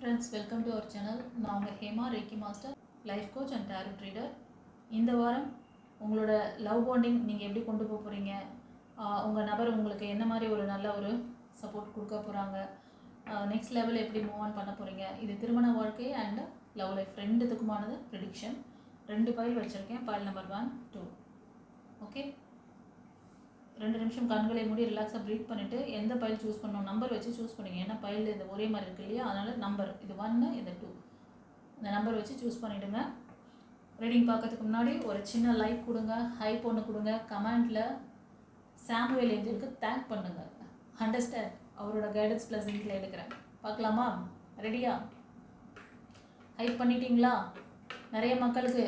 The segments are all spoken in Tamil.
Friends welcome to our channel நான் உங்கள் Hema reiki master life coach and tarot reader இந்த வாரம் உங்களோட லவ் பாண்டிங் நீங்கள் எப்படி கொண்டு போக போகிறீங்க உங்கள் நபர் உங்களுக்கு என்ன மாதிரி ஒரு நல்ல ஒரு சப்போர்ட் கொடுக்க போகிறாங்க நெக்ஸ்ட் லெவல் எப்படி மூவ் ஆன் பண்ண போகிறீங்க இது திருமண வாழ்க்கை அண்ட் லவ் லைஃப் ரெண்டுத்துக்குமானது ப்ரிடிக்ஷன் ரெண்டு பயில் வச்சுருக்கேன். File number one two okay ரெண்டு நிமிஷம் கண்களை மூடி ரிலாக்ஸாக ப்ரீத் பண்ணிவிட்டு எந்த பைல் சூஸ் பண்ணணும்? நம்பர் வச்சு சூஸ் பண்ணுங்க. ஏன்னா பைல் இது ஒரே மாதிரி இருக்கு இல்லையா? அதனால் நம்பர் இது ஒன்று இது டூ இந்த நம்பர் வச்சு சூஸ் பண்ணிவிடுங்க ரீடிங் பார்க்கறதுக்கு முன்னாடி ஒரு சின்ன லைக் கொடுங்க. ஹைப் ஒன்று கொடுங்க. கமெண்டில் சாம்புவேல் ஏஞ்சலுக்கு தேங்க் பண்ணுங்கள் அண்டர்ஸ்டாண்ட் அவரோட கைடன்ஸ் ப்ளஸ் இதில் எடுக்கிறேன். பார்க்கலாமா? ரெடியா ஹைப் பண்ணிட்டீங்களா? நிறைய மக்களுக்கு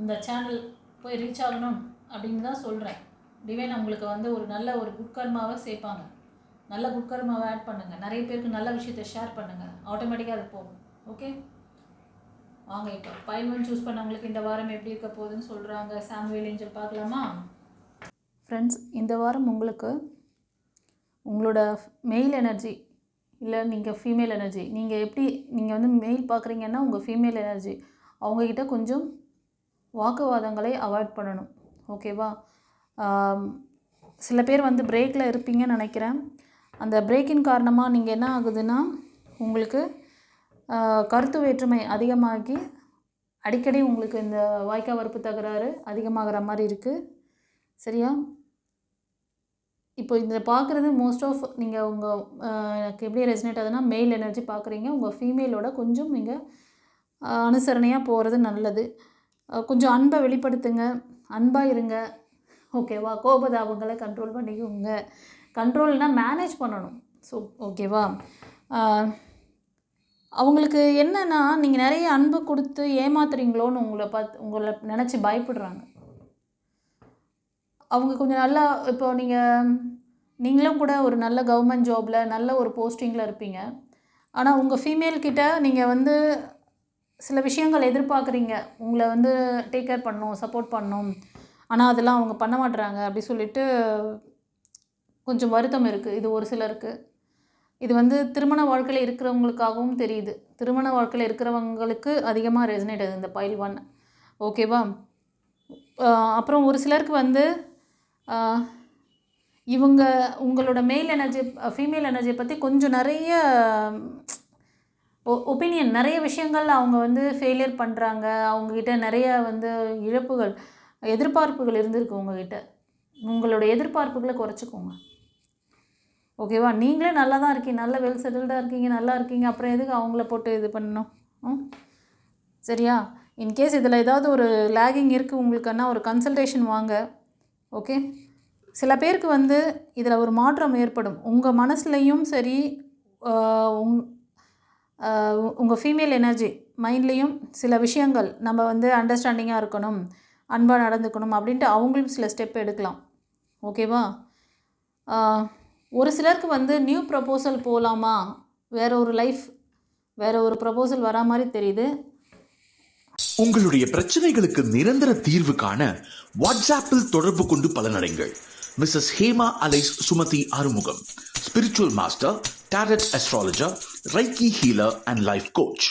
இந்த சேனல் போய் ரீச் ஆகணும் அப்படின்னு தான் சொல்கிறேன் டிவைன் உங்களுக்கு வந்து ஒரு நல்ல ஒரு குட்கர்மாவை சேர்ப்பாங்க. நல்ல குட்கர்மாவை ஆட் பண்ணுங்கள் நிறைய பேருக்கு நல்ல விஷயத்தை ஷேர் பண்ணுங்கள் ஆட்டோமேட்டிக்காக அது போகும். ஓகே வாங்க இப்போ பைல் சூஸ் பண்ணவங்களுக்கு இந்த வாரம் எப்படி இருக்க போகுதுன்னு சொல்கிறாங்க சாம்வேல் ஏஞ்சல் பார்க்கலாமா? ஃப்ரெண்ட்ஸ் இந்த வாரம் உங்களுக்கு உங்களோட மெயில் எனர்ஜி இல்லை நீங்கள் ஃபீமேல் எனர்ஜி நீங்கள் எப்படி நீங்கள் வந்து மெயில் பார்க்குறீங்கன்னா உங்கள் ஃபீமேல் எனர்ஜி அவங்கக்கிட்ட கொஞ்சம் வாக்குவாதங்களை அவாய்ட் பண்ணணும். ஓகேவா சில பேர் வந்து பிரேக்கில் இருப்பீங்கன்னு நினைக்கிறேன். அந்த பிரேக்கின் காரணமாக நீங்கள் என்ன ஆகுதுன்னா உங்களுக்கு கருத்து வேற்றுமை அதிகமாகி அடிக்கடி உங்களுக்கு இந்த வாய்க்கா வரப்பு தகராறு அதிகமாகிற மாதிரி இருக்குது சரியா? இப்போ இதில் பார்க்குறது மோஸ்ட் ஆஃப் நீங்கள் உங்கள் எனக்கு எப்படி ரெசினேட் ஆகுதுன்னா மெயில் எனர்ஜி பார்க்குறீங்க உங்கள் ஃபீமேலோட கொஞ்சம் நீங்கள் அனுசரணையாக போகிறது நல்லது. கொஞ்சம் அன்பை வெளிப்படுத்துங்க. அன்பாக இருங்க. ஓகேவா? கோபதாபங்களை கண்ட்ரோல் பண்ணிக்கோங்க. கண்ட்ரோல்னால் மேனேஜ் பண்ணணும். ஸோ ஓகேவா? அவங்களுக்கு என்னென்னா நீங்கள் நிறைய அன்பு கொடுத்து ஏமாத்துறீங்களோன்னு உங்களை பார்த்து உங்களை நினச்சி பயப்படுறாங்க. அவங்க கொஞ்சம் நல்லா இப்போ நீங்கள் நீங்களும் கூட ஒரு நல்ல கவர்மெண்ட் ஜாபில் நல்ல ஒரு போஸ்டிங்கில் இருப்பீங்க. ஆனால் உங்கள் ஃபீமேல் கிட்ட நீங்கள் வந்து சில விஷயங்கள் எதிர்பார்க்குறீங்க. உங்களை வந்து டேக் கேர் பண்ணணும் சப்போர்ட் பண்ணணும். ஆனால் அதெல்லாம் அவங்க பண்ண மாட்டுறாங்க அப்படி சொல்லிட்டு கொஞ்சம் வருத்தம் இருக்குது இது ஒரு சிலருக்கு. இது வந்து திருமண வாழ்க்கையில் இருக்கிறவங்களுக்காகவும் தெரியுது. திருமண வாழ்க்கையில் இருக்கிறவங்களுக்கு அதிகமாக ரெசனேட் ஆகுது இந்த பைல் ஒன் ஓகேவா அப்புறம் ஒரு சிலருக்கு வந்து இவங்க உங்களோட மெயில் எனர்ஜி ஃபீமேல் எனர்ஜியை பற்றி கொஞ்சம் நிறைய ஒப்பீனியன் நிறைய விஷயங்கள் அவங்க வந்து ஃபெயிலியர் பண்ணுறாங்க அவங்கக்கிட்ட நிறைய வந்து இழப்புகள். எதிர்பார்ப்புகள் இருந்திருக்கு உங்ககிட்ட. உங்களோட எதிர்பார்ப்புகளை குறைச்சிக்கோங்க. ஓகேவா? நீங்களே நல்லா தான் இருக்கீங்க. நல்ல வெல் செட்டில்டாக இருக்கீங்க. நல்லா இருக்கீங்க. அப்புறம் எதுக்கு அவங்கள போட்டு இது பண்ணணும்? ம்? சரியா? இன்கேஸ் இதில் ஏதாவது ஒரு லேகிங் இருக்குது உங்களுக்குன்னா ஒரு கன்சல்டேஷன் வாங்க. ஓகே? சில பேருக்கு வந்து இதில் ஒரு மாற்றம் ஏற்படும். உங்கள் மனசுலையும் சரி உங் உங்கள் ஃபீமேல் எனர்ஜி மைண்ட்லேயும் சில விஷயங்கள் நம்ம வந்து அண்டர்ஸ்டாண்டிங்காக இருக்கணும். அன்பாக நடந்துக்கணும் அப்படின்ட்டு அவங்களும் சில ஸ்டெப் எடுக்கலாம். ஓகேவா ஒரு சிலருக்கு வந்து நியூ ப்ரப்போசல் போகலாமா வேற ஒரு லைஃப் வேற ஒரு ப்ரப்போசல் வரா மாதிரி தெரியுது. உங்களுடைய பிரச்சனைகளுக்கு நிரந்தர தீர்வு காண வாட்ஸ்ஆப்பில் தொடர்பு கொண்டு பலனடைங்கள். Mrs Hema alias Sumathi Arumugam. Spiritual master tarot astrologer reiki healer and life coach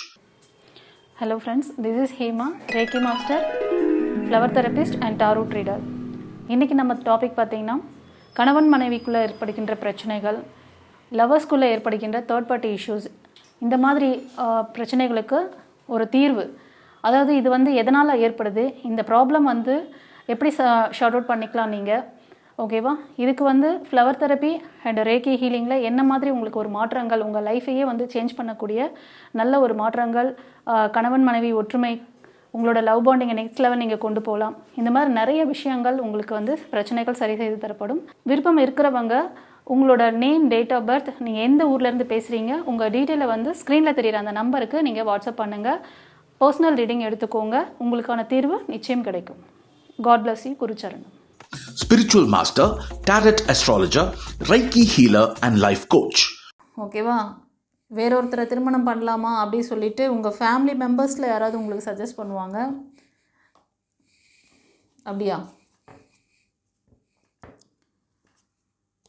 hello friends this is Hema reiki master flower therapist and tarot reader இன்றைக்கி நம்ம டாபிக் பார்த்தீங்கன்னா கணவன் மனைவிக்குள்ளே ஏற்படுகின்ற பிரச்சனைகள் லவர்ஸ்குள்ளே ஏற்படுகின்ற தேர்ட் பார்ட்டி இஷ்யூஸ் இந்த மாதிரி பிரச்சனைகளுக்கு ஒரு தீர்வு. அதாவது இது வந்து எதனால் ஏற்படுது? இந்த ப்ராப்ளம் வந்து எப்படி ஷார்ட் அவுட் பண்ணிக்கலாம் நீங்கள் ஓகேவா இதுக்கு வந்து ஃப்ளவர் தெரப்பி அண்ட் ரேக்கி ஹீலிங்கில் என்ன மாதிரி உங்களுக்கு ஒரு மாற்றங்கள் உங்கள் லைஃபையே வந்து சேஞ்ச் பண்ணக்கூடிய நல்ல ஒரு மாற்றங்கள் கணவன் மனைவி ஒற்றுமை உங்களோட லவ் பாண்டிங்கை நெக்ஸ்ட் லெவல் நீங்கள் கொண்டு போகலாம். இந்த மாதிரி நிறைய விஷயங்கள் உங்களுக்கு வந்து பிரச்சனைகள் சரி செய்து தரப்படும். விருப்பம் இருக்கிறவங்க உங்களோட நேம் டேட் ஆஃப் பர்த் நீங்கள் எந்த ஊர்லேருந்து பேசுகிறீங்க உங்கள் டீட்டெயிலை வந்து ஸ்க்ரீனில் தெரியிற அந்த நம்பருக்கு நீங்கள் வாட்ஸ்அப் பண்ணுங்கள் பர்சனல் ரீடிங் எடுத்துக்கோங்க. உங்களுக்கான தீர்வு நிச்சயம் கிடைக்கும். God bless you குருச்சரணம். Spiritual master tarot astrologer reiki healer and life coach ஓகேவா வேறொருத்தரை திருமணம் பண்ணலாமா அப்படி சொல்லிட்டு உங்கள் ஃபேமிலி மெம்பர்ஸில் யாராவது உங்களுக்கு சஜஸ்ட் பண்ணுவாங்க? அப்படியா?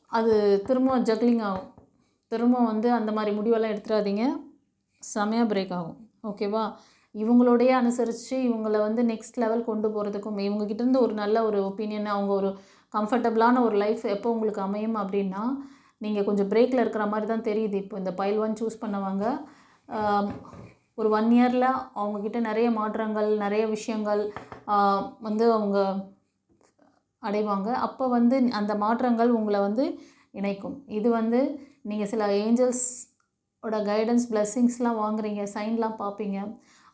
அது திரும்ப ஜக்லிங் ஆகும். திரும்ப வந்து அந்த மாதிரி முடிவெல்லாம் எடுத்துடாதீங்க. செமையாக பிரேக் ஆகும். ஓகேவா இவங்களோடைய அனுசரித்து இவங்களை வந்து நெக்ஸ்ட் லெவல் கொண்டு போகிறதுக்கும் இவங்ககிட்டேருந்து ஒரு நல்ல ஒரு ஒப்பீனியன் அவங்க ஒரு கம்ஃபர்டபுளான ஒரு லைஃப் எப்போ உங்களுக்கு அமையும் அப்படின்னா நீங்கள் கொஞ்சம் பிரேக்கில் இருக்கிற மாதிரி தான் தெரியுது. இப்போ இந்த பைல் ஒன் சூஸ் பண்ணவங்க ஒரு ஒன் இயரில் அவங்கக்கிட்ட நிறைய மாற்றங்கள் நிறைய விஷயங்கள் வந்து அவங்க அடைவாங்க. அப்போ வந்து அந்த மாற்றங்கள் உங்களை வந்து இணைக்கும். இது வந்து நீங்கள் சில ஏஞ்சல்ஸ் ஓட கைடன்ஸ் பிளெஸ்ஸிங்ஸ்லாம் வாங்குறீங்க சைன்லாம் பார்ப்பீங்க.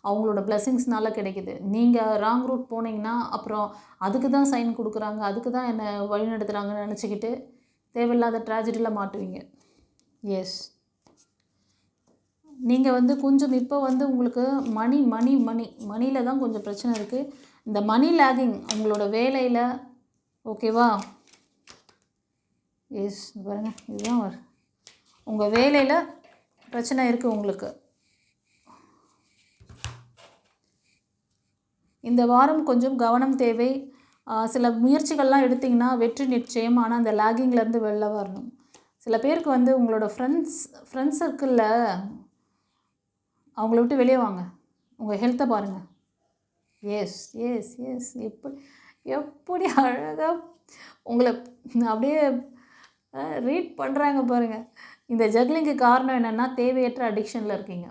அவங்களோட பிளெஸ்ஸிங்ஸ்னால கிடைக்குது. நீங்கள் ராங் ரூட் போனீங்கன்னா அப்புறம் அதுக்கு தான் சைன் கொடுக்குறாங்க அதுக்கு தான் என்னை வழிநடத்துகிறாங்கன்னு நினச்சிக்கிட்டு தேவையில்லாத ட்ராஜடியில் மாட்டுவீங்க. எஸ் நீங்கள் வந்து கொஞ்சம் இப்போ வந்து உங்களுக்கு மணி மணி மணி மணியில் தான் கொஞ்சம் பிரச்சனை இருக்குது இந்த மணி லேகிங் உங்களோட வேலையில் ஓகேவா எஸ் பாருங்க இதுதான் வரும் உங்கள் வேலையில் பிரச்சனை இருக்குது உங்களுக்கு. இந்த வாரம் கொஞ்சம் கவனம் தேவை. சில முயற்சிகள்லாம் எடுத்திங்கன்னா வெற்றி நிச்சயம். ஆனால் அந்த லேகிங்லேருந்து வெளில வரணும். சில பேருக்கு வந்து உங்களோட ஃப்ரெண்ட்ஸ் ஃப்ரெண்ட்ஸ் சர்க்கிளில் அவங்கள விட்டு வெளியே வாங்க. உங்கள் ஹெல்த்தை பாருங்கள் எஸ் எஸ் எஸ் எப்படி எப்படி அழகாக உங்களை அப்படியே ரீட் பண்ணுறாங்க பாருங்கள் இந்த ஜக்லிங்க்கு காரணம் என்னென்னா தேவையற்ற அடிக்ஷனில் இருக்கீங்க.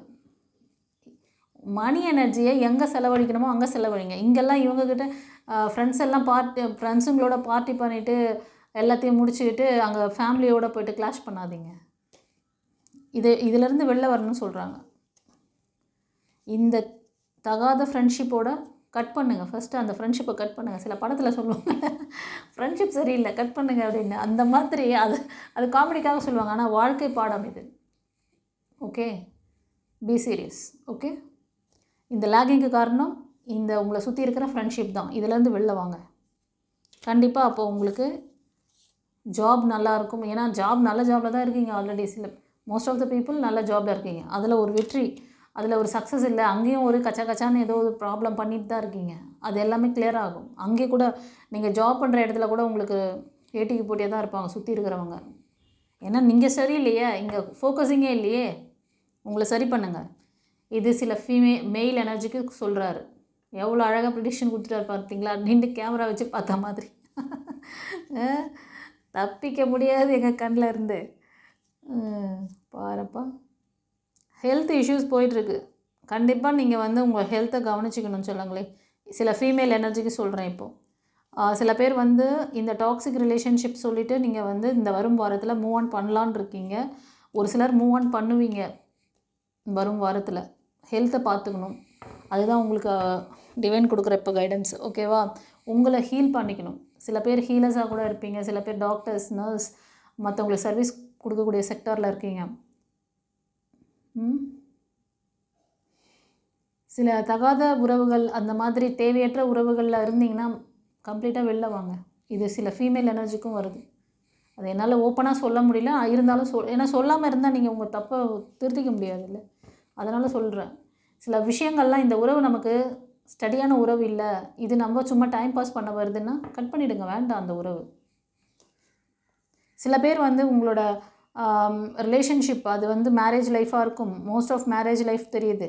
மணி எனர்ஜியை எங்கே செலவழிக்கணுமோ அங்கே செலவழிங்க. இங்கெல்லாம் இவங்கக்கிட்ட ஃப்ரெண்ட்ஸ் எல்லாம் பார்ட்டி ஃப்ரெண்ட்ஸுங்களோட பார்ட்டி பண்ணிவிட்டு எல்லாத்தையும் முடிச்சுக்கிட்டு அங்கே ஃபேமிலியோடு போயிட்டு கிளாஷ் பண்ணாதீங்க. இது இதிலேருந்து வெளில வரணும்னு சொல்கிறாங்க இந்த தகாத ஃப்ரெண்ட்ஷிப்போட கட் பண்ணுங்கள் ஃபஸ்ட்டு அந்த ஃப்ரெண்ட்ஷிப்பை கட் பண்ணுங்கள் சில படத்தில் சொல்லுவாங்க ஃப்ரெண்ட்ஷிப் சரியில்லை கட் பண்ணுங்கள் அப்படின்னு. அந்த மாதிரி அது அது காமெடிக்காக சொல்லுவாங்க. ஆனால் வாழ்க்கை பாடம் இது. ஓகே பி சீரியஸ் ஓகே இந்த லேகிங்க்கு காரணம் இந்த உங்களை சுற்றி இருக்கிற ஃப்ரெண்ட்ஷிப் தான். இதுலேருந்து வெளில வாங்க. கண்டிப்பாக அப்போ உங்களுக்கு ஜாப் நல்லாயிருக்கும் ஏன்னா ஜாப் நல்ல ஜாபில் தான் இருக்கீங்க ஆல்ரெடி சில மோஸ்ட் ஆஃப் த பீப்புள் நல்ல ஜாபில் இருக்கீங்க. அதில் ஒரு வெற்றி அதில் ஒரு சக்ஸஸ் இல்லை. அங்கேயும் ஒரு கச்சா கச்சான்னு ஏதோ ஒரு ப்ராப்ளம் பண்ணிட்டு தான் இருக்கீங்க. அது எல்லாமே கிளியர் ஆகும். அங்கே கூட நீங்கள் ஜாப் பண்ணுற இடத்துல கூட உங்களுக்கு ஏட்டிக்கு போட்டியே தான் இருப்பாங்க சுற்றி இருக்கிறவங்க. ஏன்னா நீங்கள் சரியில்லையே. இங்கே ஃபோக்கஸிங்கே இல்லையே. உங்களை சரி பண்ணுங்கள் இது சில ஃபீமே மெயில் எனர்ஜிக்கு சொல்கிறாரு எவ்வளோ அழகாக ப்ரிடிக்ஷன் கொடுத்துட்டாரு பார்த்தீங்களா? நின்று கேமரா வச்சு பார்த்த மாதிரி. தப்பிக்க முடியாது எங்கள் கண்ணில் இருந்து. பாருப்பா. ஹெல்த் இஷ்யூஸ் போயிட்டுருக்கு. கண்டிப்பாக நீங்கள் வந்து உங்கள் ஹெல்த்தை கவனிச்சிக்கணும்னு சொல்லுங்களேன். சில ஃபீமேல் எனர்ஜிக்கு சொல்கிறேன் இப்போது சில பேர் வந்து இந்த டாக்ஸிக் ரிலேஷன்ஷிப் சொல்லிவிட்டு நீங்கள் வந்து இந்த வரும் வாரத்தில் மூவ் ஆன் பண்ணலான்னு இருக்கீங்க. ஒரு சிலர் மூவ் ஆன் பண்ணுவீங்க வரும் வாரத்தில். ஹெல்த்தை பார்த்துக்கணும். அதுதான் உங்களுக்கு டிவைன் கொடுக்குற இப்போ கைடன்ஸ் ஓகேவா உங்களை ஹீல் பண்ணிக்கணும். சில பேர் ஹீலர்ஸாக கூட இருப்பீங்க. சில பேர் டாக்டர்ஸ் நர்ஸ் மற்றவங்களுக்கு சர்வீஸ் கொடுக்கக்கூடிய செக்டாரில் இருக்கீங்க. ம்? சில தகாத உறவுகள் அந்த மாதிரி தேவையற்ற உறவுகளில் இருந்தீங்கன்னா கம்ப்ளீட்டாக வெளில வாங்க. இது சில ஃபீமேல் எனர்ஜிக்கும் வருது. அது என்னால் ஓப்பனாக சொல்ல முடியல. இருந்தாலும் சொல் ஏன்னா சொல்லாமல் இருந்தால் நீங்கள் உங்கள் தப்பை திருத்திக்க முடியாதுல்ல. அதனால் சொல்கிறேன் சில விஷயங்கள்லாம் இந்த உறவு நமக்கு ஸ்டடியான உறவு இல்லை. இது நம்ம சும்மா டைம் பாஸ் பண்ண வருதுன்னா கட் பண்ணிவிடுங்க வேண்டாம் அந்த உறவு. சில பேர் வந்து உங்களோட ரிலேஷன்ஷிப் அது வந்து மேரேஜ் லைஃப்பாக இருக்கும். மோஸ்ட் ஆஃப் மேரேஜ் லைஃப் தெரியுது.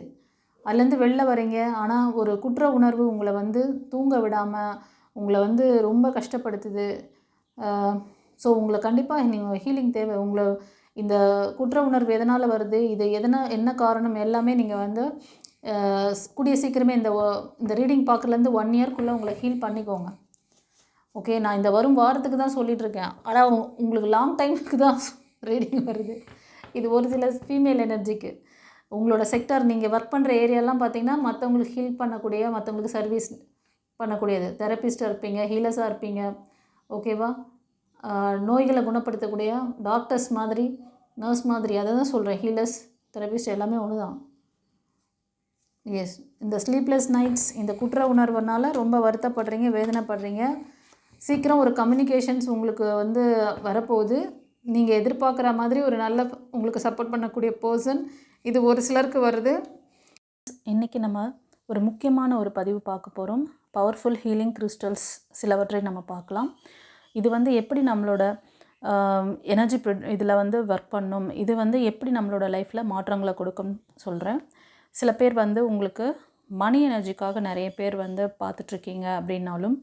அதுலேருந்து வெளில வரீங்க ஆனால் ஒரு குற்ற உணர்வு உங்களை வந்து தூங்க விடாமல் உங்களை வந்து ரொம்ப கஷ்டப்படுத்துது. ஸோ உங்களை கண்டிப்பாக நீங்கள் ஹீலிங் தேவை. உங்களை இந்த குற்ற உணர்வு எதனால் வருது? இது எதனால் என்ன காரணம்? எல்லாமே நீங்கள் வந்து கூடிய சீக்கிரமே இந்த இந்த ரீடிங் பார்க்கலேருந்து ஒன் இயர்க்குள்ளே உங்களை ஹீல் பண்ணிக்கோங்க. ஓகே நான் இந்த வரும் வாரத்துக்கு தான் சொல்லிகிட்ருக்கேன் ஆனால் உங்களுக்கு லாங் டைமுக்கு தான் ரீடிங் வருது. இது ஒரு சில ஃபீமேல் எனர்ஜிக்கு உங்களோட செக்டர் நீங்கள் ஒர்க் பண்ணுற ஏரியாலாம் பார்த்தீங்கன்னா மற்றவங்களுக்கு ஹீல் பண்ணக்கூடிய மற்றவங்களுக்கு சர்வீஸ் பண்ணக்கூடியது. தெரபிஸ்டாக இருப்பீங்க ஹீலர்ஸாக இருப்பீங்க. ஓகேவா நோய்களை குணப்படுத்தக்கூடிய டாக்டர்ஸ் மாதிரி நர்ஸ் மாதிரி அதை தான் சொல்கிறேன் ஹீலர்ஸ் தெரபிஸ்ட் எல்லாமே ஒன்று தான் எஸ் இந்த ஸ்லீப்லெஸ் நைட்ஸ் இந்த குற்ற உணர்வுனால ரொம்ப வருத்தப்படுறீங்க வேதனைப்படுறீங்க. சீக்கிரம் ஒரு கம்யூனிகேஷன்ஸ் உங்களுக்கு வந்து வரப்போகுது. நீங்கள் எதிர்பார்க்குற மாதிரி ஒரு நல்ல உங்களுக்கு சப்போர்ட் பண்ணக்கூடிய பர்சன் இது ஒரு சிலருக்கு வருது. இன்றைக்கி நம்ம ஒரு முக்கியமான ஒரு பதிவு பார்க்க போகிறோம் பவர்ஃபுல் ஹீலிங் கிறிஸ்டல்ஸ் சிலவற்றை நம்ம பார்க்கலாம். இது வந்து எப்படி நம்மளோட எனர்ஜி இதில் வந்து ஒர்க் பண்ணும் இது வந்து எப்படி நம்மளோட லைஃப்பில் மாற்றங்களை கொடுக்கும் சொல்கிறேன் சில பேர் வந்து உங்களுக்கு மணி எனர்ஜிக்காக நிறைய பேர் வந்து பார்த்துட்ருக்கீங்க அப்படின்னாலும்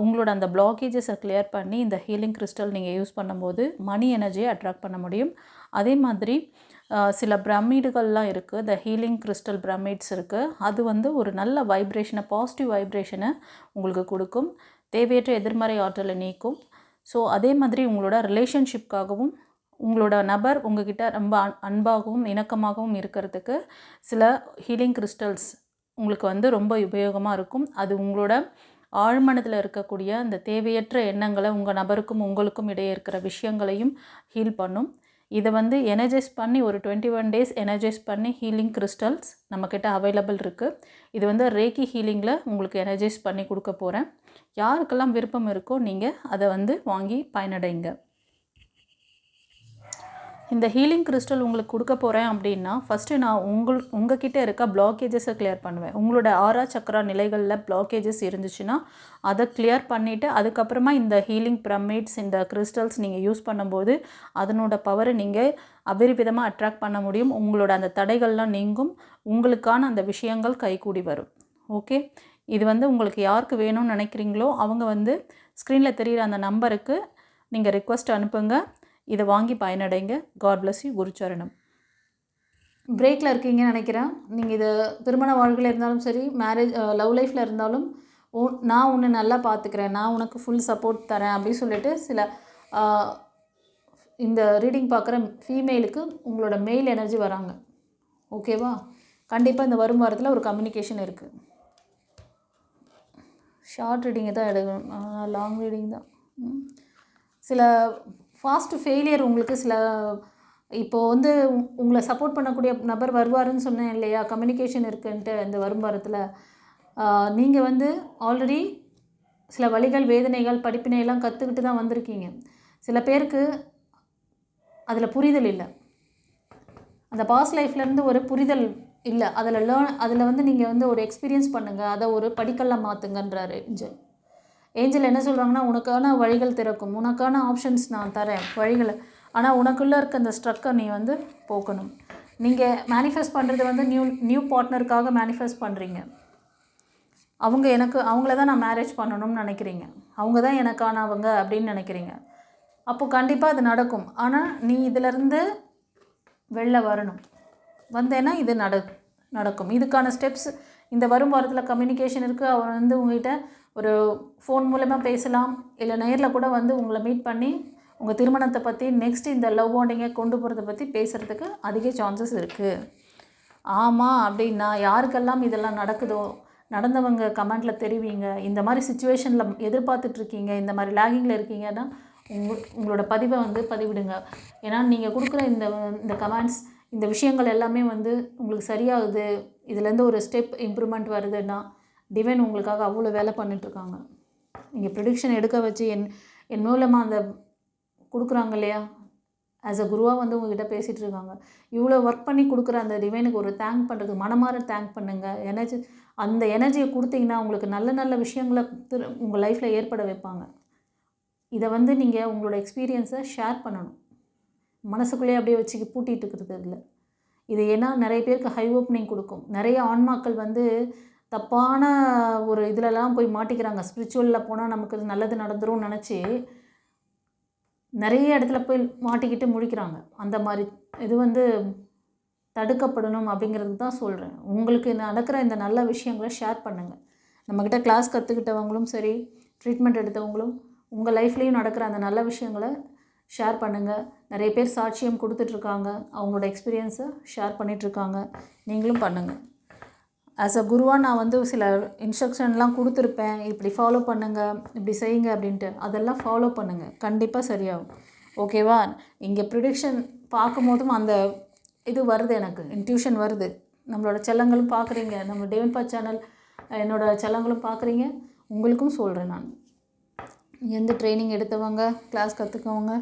உங்களோட அந்த பிளாக்கேஜஸை கிளியர் பண்ணி இந்த ஹீலிங் கிறிஸ்டல் நீங்கள் யூஸ் பண்ணும்போது மணி எனர்ஜியை அட்ராக்ட் பண்ண முடியும். அதே மாதிரி சில பிரமிடுகள்லாம் இருக்குது இந்த ஹீலிங் கிறிஸ்டல் பிரமிட்ஸ் இருக்குது அது வந்து ஒரு நல்ல வைப்ரேஷனை பாசிட்டிவ் வைப்ரேஷனை உங்களுக்கு கொடுக்கும். தேவையற்ற எதிர்மறை ஆற்றலை நீக்கும். ஸோ அதே மாதிரி உங்களோட ரிலேஷன்ஷிப்காகவும் உங்களோட நபர் உங்ககிட்ட ரொம்ப அன் அன்பாகவும் இணக்கமாகவும் இருக்கிறதுக்கு சில ஹீலிங் கிறிஸ்டல்ஸ் உங்களுக்கு வந்து ரொம்ப உபயோகமாக இருக்கும். அது உங்களோட ஆழ்மனதில் இருக்கக்கூடிய அந்த தேவையற்ற எண்ணங்களை உங்கள் நபருக்கும் உங்களுக்கும் இடையே இருக்கிற விஷயங்களையும் ஹீல் பண்ணும். இதை வந்து எனர்ஜைஸ் பண்ணி ஒரு டுவெண்ட்டி ஒன் டேஸ் எனர்ஜைஸ் பண்ணி ஹீலிங் கிறிஸ்டல்ஸ் நம்மக்கிட்ட அவைலபிள் இருக்குது இது வந்து ரேக்கி ஹீலிங்கில் உங்களுக்கு எனர்ஜைஸ் பண்ணி கொடுக்க போகிறேன் யாருக்கெல்லாம் விருப்பம் இருக்கோ நீங்கள் அதை வந்து வாங்கி பயனடைங்க. இந்த ஹீலிங் கிறிஸ்டல் உங்களுக்கு கொடுக்க போகிறேன் அப்படின்னா ஃபஸ்ட்டு நான் உங்கள் உங்ககிட்ட இருக்க பிளாக்கேஜஸை கிளியர் பண்ணுவேன். உங்களோட ஆறா சக்கரா நிலைகளில் பிளாக்கேஜஸ் இருந்துச்சுன்னா அதை கிளியர் பண்ணிவிட்டு அதுக்கப்புறமா இந்த ஹீலிங் பிரமிட்ஸ் இந்த கிறிஸ்டல்ஸ் நீங்கள் யூஸ் பண்ணும்போது அதனோட பவரை நீங்கள் அபரிவிதமாக அட்ராக்ட் பண்ண முடியும். உங்களோட அந்த தடைகள்லாம் நீங்கும். உங்களுக்கான அந்த விஷயங்கள் கைகூடி வரும். ஓகே இது வந்து உங்களுக்கு யாருக்கு வேணும்னு நினைக்கிறீங்களோ அவங்க வந்து ஸ்க்ரீனில் தெரிகிற அந்த நம்பருக்கு நீங்கள் ரிக்வஸ்ட் அனுப்புங்க. இதை வாங்கி பயனடைங்க. காட் பிளஸ் யூ குருச்சரணம். பிரேக்கில் இருக்கீங்கன்னு நினைக்கிறேன். நீங்கள் இது திருமண வாழ்க்கையில் இருந்தாலும் சரி மேரேஜ் லவ் லைஃப்பில் இருந்தாலும் உ நான் உன்னை நல்லா பார்த்துக்கிறேன் நான் உனக்கு ஃபுல் சப்போர்ட் தரேன் அப்படின்னு சொல்லிட்டு சில இந்த ரீடிங் பார்க்குற ஃபீமேலுக்கு உங்களோட மெயில் எனர்ஜி வராங்க. ஓகேவா கண்டிப்பாக இந்த வரும் வாரத்தில் ஒரு கம்யூனிகேஷன் இருக்குது ஷார்ட் ரீடிங்கை தான் எடுக்கணும் லாங் ரீடிங் தான். சில ஃபாஸ்ட்டு ஃபெயிலியர் உங்களுக்கு சில இப்போது வந்து உங்களை சப்போர்ட் பண்ணக்கூடிய நபர் வருவாருன்னு சொன்னேன் இல்லையா? கம்யூனிகேஷன் இருக்குன்ட்டு இந்த வரும் வாரத்தில் நீங்கள் வந்து ஆல்ரெடி சில வழிகள் வேதனைகள் படிப்பினையெல்லாம் கற்றுக்கிட்டு தான் வந்திருக்கீங்க. சில பேருக்கு அதில் புரிதல் இல்லை. அந்த பாஸ் லைஃப்லேருந்து ஒரு புரிதல் இல்லை அதில் லேர்ன் அதில் வந்து நீங்கள் வந்து ஒரு எக்ஸ்பீரியன்ஸ் பண்ணுங்கள் அதை ஒரு படிக்கல்ல மாற்றுங்கன்றாரு ஏஞ்சல். ஏஞ்சல் என்ன சொல்கிறாங்கன்னா உனக்கான வழிகள் திறக்கும். உனக்கான ஆப்ஷன்ஸ் நான் தரேன். வழிகளை. ஆனால் உனக்குள்ளே இருக்க அந்த ஸ்ட்ரக்கை நீ வந்து போக்கணும். நீங்கள் மேனிஃபெஸ்ட் பண்ணுறது வந்து நியூ நியூ பார்ட்னருக்காக மேனிஃபெஸ்ட் பண்ணுறீங்க அவங்க எனக்கு அவங்கள தான் நான் மேரேஜ் பண்ணணும்னு நினைக்கிறீங்க. அவங்க தான் எனக்கானவங்க அப்படின்னு நினைக்கிறீங்க. அப்போது கண்டிப்பாக அது நடக்கும். ஆனால் நீ இதிலேருந்து வெளில வரணும். வந்தேன்னா இது நட நடக்கும். இதுக்கான ஸ்டெப்ஸ் இந்த வரும் வாரத்தில் கம்யூனிகேஷன் இருக்குது அவர் வந்து உங்கள்கிட்ட ஒரு ஃபோன் மூலமாக பேசலாம். இல்லை நேரில் கூட வந்து உங்களை மீட் பண்ணி உங்கள் திருமணத்தை பற்றி நெக்ஸ்ட் இந்த லவ் பாண்டிங்கை கொண்டு போகிறத பற்றி பேசுகிறதுக்கு அதிக சான்சஸ் இருக்குது ஆமாம் அப்படின்னா யாருக்கெல்லாம் இதெல்லாம் நடக்குதோ நடந்தவங்க கமெண்ட்டில் தெரிவிங்க. இந்த மாதிரி சுச்சுவேஷனில் எதிர்பார்த்துட்ருக்கீங்க இந்த மாதிரி லேகிங்கில் இருக்கீங்கன்னா உங்க உங்களோட பதிவை வந்து பதிவிடுங்க. ஏன்னா நீங்கள் கொடுக்குற இந்த இந்த கமெண்ட்ஸ் இந்த விஷயங்கள் எல்லாமே வந்து உங்களுக்கு சரியாகுது இதுலேருந்து ஒரு ஸ்டெப் இம்ப்ரூவ்மெண்ட் வருதுன்னா டிவைன் உங்களுக்காக அவ்வளோ வேலை பண்ணிகிட்ருக்காங்க நீங்கள் ப்ரிடிக்ஷன் எடுக்க வச்சு என் என் மூலமாக அந்த கொடுக்குறாங்க இல்லையா? ஆஸ் அ குருவாக வந்து உங்ககிட்ட பேசிகிட்டு இருக்காங்க இவ்வளோ ஒர்க் பண்ணி கொடுக்குற அந்த டிவைனுக்கு ஒரு தேங்க் பண்ணுறது மனமார தேங்க் பண்ணுங்கள் எனர்ஜி அந்த எனர்ஜியை கொடுத்தீங்கன்னா உங்களுக்கு நல்ல நல்ல விஷயங்களை திரு உங்கள் லைஃப்பில் ஏற்பட வைப்பாங்க. இதை வந்து நீங்கள் உங்களோட எக்ஸ்பீரியன்ஸை ஷேர் பண்ணணும். மனசுக்குள்ளேயே அப்படியே வச்சு பூட்டிகிட்டு இருக்கிறது இல்லை. இது ஏன்னா நிறைய பேருக்கு ஹை ஓப்பனிங் கொடுக்கும். நிறைய ஆன்மாக்கள் வந்து தப்பான ஒரு இதிலலாம் போய் மாட்டிக்கிறாங்க. ஸ்பிரிச்சுவலில் போனால் நமக்கு இது நல்லது நடந்துரும்னு நினச்சி நிறைய இடத்துல போய் மாட்டிக்கிட்டு முழிக்கிறாங்க. அந்த மாதிரி இது வந்து தடுக்கப்படணும் அப்படிங்கிறது தான் சொல்கிறேன் உங்களுக்கு நடக்கிற இந்த நல்ல விஷயங்களை ஷேர் பண்ணுங்கள் நம்மக்கிட்ட கிளாஸ் கற்றுக்கிட்டவங்களும் சரி ட்ரீட்மெண்ட் எடுத்தவங்களும் உங்கள் லைஃப்லேயும் நடக்கிற அந்த நல்ல விஷயங்களை ஷேர் பண்ணுங்கள் நிறைய பேர் சாட்சியம் கொடுத்துட்ருக்காங்க. அவங்களோட எக்ஸ்பீரியன்ஸை ஷேர் பண்ணிகிட்ருக்காங்க நீங்களும் பண்ணுங்கள் ஆஸ் அ குருவாக நான் வந்து சில இன்ஸ்ட்ரக்ஷன்லாம் கொடுத்துருப்பேன். இப்படி ஃபாலோ பண்ணுங்கள் இப்படி செய்யுங்க அப்படின்ட்டு. அதெல்லாம் ஃபாலோ பண்ணுங்கள் கண்டிப்பாக சரியாகும். ஓகேவா இங்கே ப்ரிடிக்ஷன் பார்க்கும்போதும் அந்த இது வருது எனக்கு. இன்ட்யூஷன் வருது. நம்மளோட செல்லங்களும் பார்க்குறீங்க. நம்ம டேவன்பா சேனல் என்னோட செல்லங்களும் பார்க்குறீங்க. உங்களுக்கும் சொல்கிறேன் நான். எந்த ட்ரைனிங் எடுத்தவங்க கிளாஸ் கற்றுக்கவங்க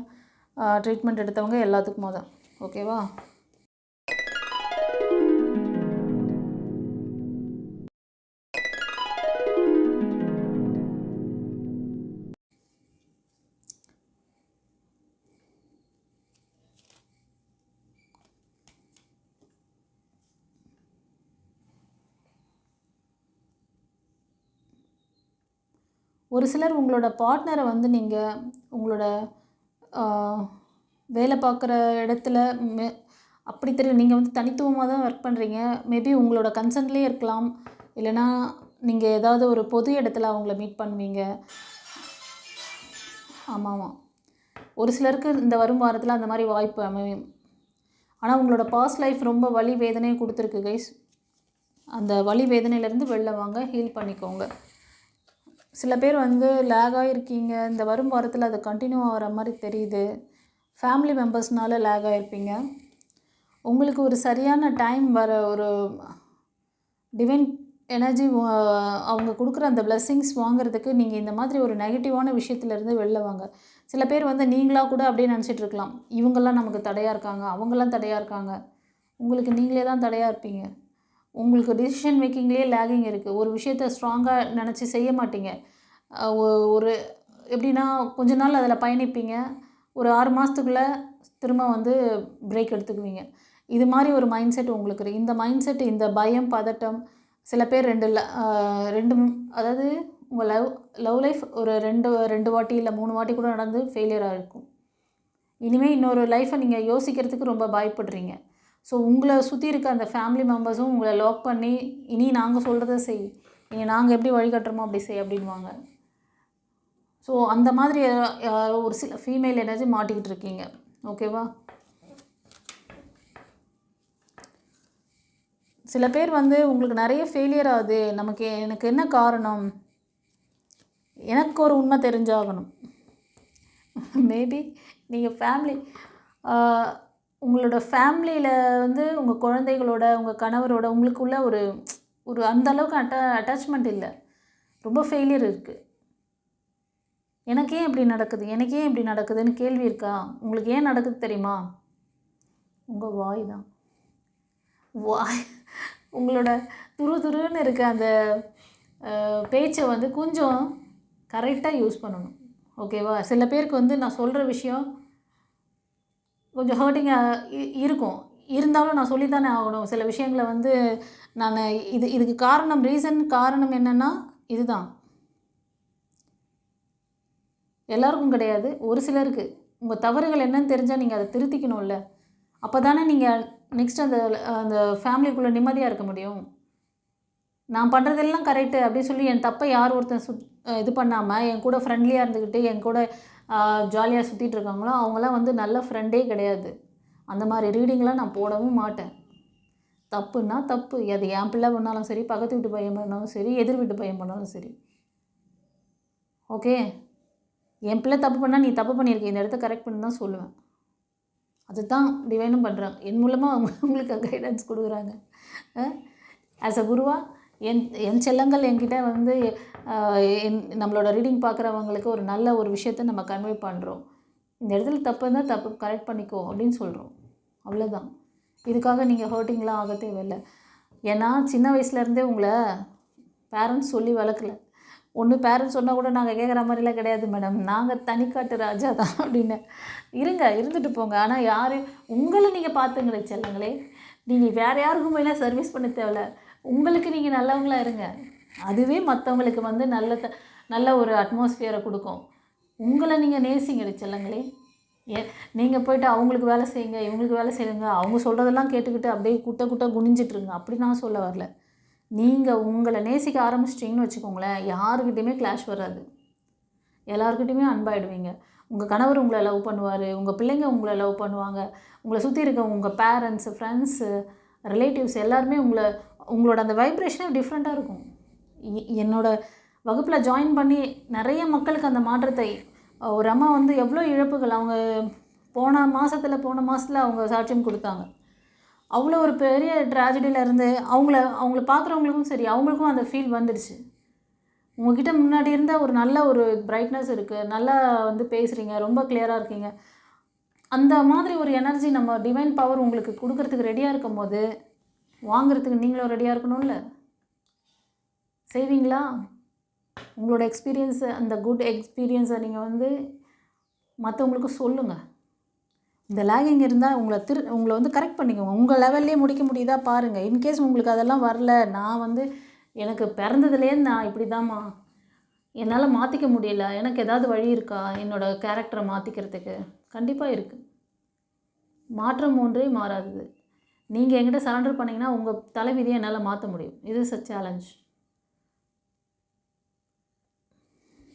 ட்ரீட்மெண்ட் எடுத்தவங்க எல்லாத்துக்குமா தான் ஓகேவா ஒரு சிலர் உங்களோட பார்ட்னரை வந்து நீங்கள் உங்களோட வேலை பார்க்குற இடத்துல மே- அப்படி தெரியல. நீங்கள் வந்து தனித்துவமாக தான் ஒர்க் பண்ணுறீங்க மேபி உங்களோட கன்சர்ன்லேயே இருக்கலாம். இல்லைன்னா நீங்கள் ஏதாவது ஒரு பொது இடத்துல அவங்கள மீட் பண்ணுவீங்க. ஆமாம் ஆமாம் ஒரு சிலருக்கு இந்த வரும் வாரத்தில் அந்த மாதிரி வாய்ப்பு அமையும். ஆனால் உங்களோட பாஸ்ட் லைஃப் ரொம்ப வலி வேதனையை கொடுத்துருக்கு கைஸ் அந்த வலி வேதனையிலேருந்து வெளில வாங்க ஹீல் பண்ணிக்கோங்க. சில பேர் வந்து லேக் ஆகிருக்கீங்க இந்த வரும் வாரத்தில் அது கண்டினியூ ஆகிற மாதிரி தெரியுது. ஃபேமிலி மெம்பர்ஸ்னால லேக் ஆகிருப்பீங்க உங்களுக்கு ஒரு சரியான டைம் வர ஒரு டிவைன் எனர்ஜி அவங்க கொடுக்குற அந்த பிளெஸ்ஸிங்ஸ் வாங்குறதுக்கு நீங்கள் இந்த மாதிரி ஒரு நெகட்டிவான விஷயத்துலேருந்து வெளில வாங்க. சில பேர் வந்து நீங்களாக கூட அப்படியே நினச்சிட்டு இருக்கலாம். இவங்கெல்லாம் நமக்கு தடையாக இருக்காங்க. அவங்கெல்லாம் தடையாக இருக்காங்க. உங்களுக்கு நீங்களே தான் தடையாக இருப்பீங்க. உங்களுக்கு டிசிஷன் மேக்கிங்லேயே லேகிங் இருக்குது ஒரு விஷயத்த ஸ்ட்ராங்காக நினச்சி செய்ய மாட்டீங்க. ஒரு எப்படின்னா கொஞ்ச நாள் அதில் பயணிப்பீங்க. ஒரு ஆறு மாதத்துக்குள்ளே திரும்ப வந்து பிரேக் எடுத்துக்குவீங்க. இது மாதிரி ஒரு மைண்ட் செட் உங்களுக்கு இருக்குது இந்த மைண்ட் செட் இந்த பயம் பதட்டம் சில பேர் ரெண்டு ல- ரெண்டு அதாவது உங்கள் லவ் லவ் லைஃப் ஒரு ரெண்டு ரெண்டு வாட்டி இல்லை மூணு வாட்டி கூட நடந்து ஃபெயிலியராக இருக்கும். இனிமேல் இன்னொரு லைஃப்பை நீங்கள் யோசிக்கிறதுக்கு ரொம்ப பயப்படுறீங்க. ஸோ உங்களை சுற்றி இருக்க அந்த ஃபேமிலி மெம்பர்ஸும் உங்களை லாக் பண்ணி இனி நாங்கள் சொல்கிறத செய். இனி நாங்கள் எப்படி வழிகாட்டுறோமோ அப்படி செய் அப்படின்வாங்க ஸோ அந்த மாதிரி ஒரு சில ஃபீமேல் எனர்ஜி மாட்டிக்கிட்டு இருக்கீங்க. ஓகேவா சில பேர் வந்து உங்களுக்கு நிறைய ஃபெயிலியர் ஆகுது. நமக்கு எனக்கு என்ன காரணம்? எனக்கு ஒரு உண்மை தெரிஞ்சாகணும். மேபி நீங்கள் ஃபேமிலி உங்களோட ஃபேமிலியில் வந்து உங்கள் குழந்தைகளோட உங்கள் கணவரோட உங்களுக்குள்ள ஒரு ஒரு அந்தளவுக்கு அட்டா அட்டாச்மெண்ட் இல்லை. ரொம்ப ஃபெயிலியர் இருக்குது எனக்கு ஏன் இப்படி நடக்குது எனக்கு ஏன் இப்படி நடக்குதுன்னு கேள்வி இருக்கா? உங்களுக்கு ஏன் நடக்குது தெரியுமா? உங்கள் வாய் தான். வாய் உங்களோட துரு துருன்னு இருக்க அந்த பேச்சை வந்து கொஞ்சம் கரெக்டாக யூஸ் பண்ணணும். ஓகேவா சில பேருக்கு வந்து நான் சொல்கிற விஷயம் கொஞ்சம் ஹர்ட்டிங்காக இருக்கும். இருந்தாலும் நான் சொல்லித்தானே ஆகணும். சில விஷயங்களை வந்து நான் இது இதுக்கு காரணம் ரீசன் காரணம் என்னென்னா இதுதான். எல்லாருக்கும் கிடையாது. ஒரு சிலருக்கு. உங்கள் தவறுகள் என்னன்னு தெரிஞ்சால் நீங்கள் அதை திருத்திக்கணும்ல. அப்போ தானே நீங்கள் நெக்ஸ்ட் அந்த அந்த ஃபேமிலிக்குள்ளே நிம்மதியாக இருக்க முடியும். நான் பண்ணுறதெல்லாம் கரெக்டு அப்படின்னு சொல்லி என் தப்பை யார் ஒருத்தன் சுத் இது பண்ணாமல் என் கூட ஃப்ரெண்ட்லியாக இருந்துக்கிட்டு என் கூட ஜாலியாக சுற்றிட்டு இருக்காங்களோ அவங்களாம் வந்து நல்ல ஃப்ரெண்டே கிடையாது. அந்த மாதிரி ரீடிங்லாம் நான் போடவும் மாட்டேன். தப்புன்னா தப்பு. அது என் பிள்ளை பண்ணாலும் சரி பக்கத்து வீட்டு பையன் பண்ணாலும் சரி எதிர் வீட்டு பையன் பண்ணாலும் சரி. ஓகே என் பிள்ளை தப்பு பண்ணால் நீ தப்பு பண்ணியிருக்க இந்த இடத்த கரெக்ட் பண்ணி தான் சொல்லுவேன். அதுதான் டிவைனும் பண்ணுறாங்க என் மூலமாக அவங்க உங்களுக்கு கைடன்ஸ் கொடுக்குறாங்க. ஆஸ் அ குருவா என் என் செல்லங்கள் என்கிட்ட வந்து என் நம்மளோட ரீடிங் பார்க்குறவங்களுக்கு ஒரு நல்ல ஒரு விஷயத்த நம்ம கன்வே பண்ணுறோம் இந்த இடத்துல தப்பு இருந்தால் தப்பு கரெக்ட் பண்ணிக்கோ அப்படின்னு சொல்கிறோம் அவ்வளோதான் இதுக்காக நீங்கள் ஹர்ட்டிங்லாம் ஆக தேவையில்லை. ஏன்னா சின்ன வயசுலேருந்தே உங்களை பேரண்ட்ஸ் சொல்லி வளர்க்கல. ஒன்று பேரண்ட்ஸ் சொன்னால் கூட நாங்கள் கேட்குற மாதிரிலாம் கிடையாது மேடம் நாங்கள் தனிக்காட்டு ராஜா தான் அப்படின்னு. இருங்க இருந்துட்டு போங்க. ஆனால் யார் உங்களை நீங்கள் பார்த்துங்களே செல்லங்களே. நீங்கள் வேறு யாருக்கும் மேலே சர்வீஸ் பண்ண தேவையில்ல. உங்களுக்கு நீங்கள் நல்லவங்களா இருங்க. அதுவே மற்றவங்களுக்கு வந்து நல்ல த- நல்ல ஒரு அட்மாஸ்ஃபியரை கொடுக்கும். உங்களை நீங்கள் நேசிங்க செல்லங்களே. ஏ நீங்கள் போயிட்டு அவங்களுக்கு வேலை செய்யுங்க இவங்களுக்கு வேலை செய்யுங்க அவங்க சொல்கிறதெல்லாம் கேட்டுக்கிட்டு அப்படியே குட்ட குட்ட குனிஞ்சிட்ருங்க அப்படி நான் சொல்ல வரல. நீங்கள் உங்களை நேசிக்க ஆரம்பிச்சிட்டிங்கன்னு வச்சுக்கோங்களேன் யாருக்கிட்டையுமே கிளாஷ் வராது. எல்லாருக்கிட்டையுமே அன்பாயிடுவீங்க. உங்கள் கணவர் உங்களை லவ் பண்ணுவார் உங்கள் பிள்ளைங்க உங்களை லவ் பண்ணுவாங்க. உங்களை சுற்றி இருக்க உங்கள் பேரண்ட்ஸு ஃப்ரெண்ட்ஸு ரிலேட்டிவ்ஸ் எல்லாருமே உங்களை உங்களோட அந்த வைப்ரேஷனே டிஃப்ரெண்ட்டாக இருக்கும். எ- என்னோட வகுப்பில் ஜாயின் பண்ணி நிறைய மக்களுக்கு அந்த மாற்றத்தை ஒரு அம்மா வந்து எவ்வளோ இழப்புகள் அவங்க போன மாதத்தில் போன மாதத்தில் அவங்க சாட்சியம் கொடுத்தாங்க. அவ்வளோ ஒரு பெரிய ட்ராஜடியில் இருந்து அவங்கள அவங்கள பார்க்குறவங்களுக்கும் சரி அவங்களுக்கும் அந்த ஃபீல் வந்துடுச்சு. உங்ககிட்ட முன்னாடி இருந்த ஒரு நல்ல ஒரு பிரைட்னஸ் இருக்குது நல்லா வந்து பேசுகிறீங்க ரொம்ப கிளியராக இருக்கீங்க. அந்த மாதிரி ஒரு எனர்ஜி நம்ம டிவைன் பவர் உங்களுக்கு கொடுக்கறதுக்கு ரெடியாக இருக்கும் போது வாங்குறதுக்கு நீங்களும் ரெடியாக இருக்கணும்ல? செய்வீங்களா? உங்களோட எக்ஸ்பீரியன்ஸை அந்த குட் எக்ஸ்பீரியன்ஸை நீங்கள் வந்து மற்றவங்களுக்கு சொல்லுங்கள் இந்த லேகிங் இருந்தால் உங்களை திரு உங்களை வந்து கரெக்ட் பண்ணிக்கோங்க. உங்கள் லெவல்லே முடிக்க முடியுதா பாருங்கள் இன்கேஸ் உங்களுக்கு அதெல்லாம் வரல நான் வந்து எனக்கு பிறந்ததுலேருந்து நான் இப்படி தாம்மா என்னால் மாற்றிக்க முடியல. எனக்கு ஏதாவது வழி இருக்கா? என்னோடய கேரக்டரை மாற்றிக்கிறதுக்கு கண்டிப்பாக இருக்குது மாற்றம் ஒன்றே மாறாதது. நீங்கள் என்கிட்ட சரண்டர் பண்ணிங்கன்னா உங்கள் தலைவிதியை என்னால் மாற்ற முடியும். இது is a challenge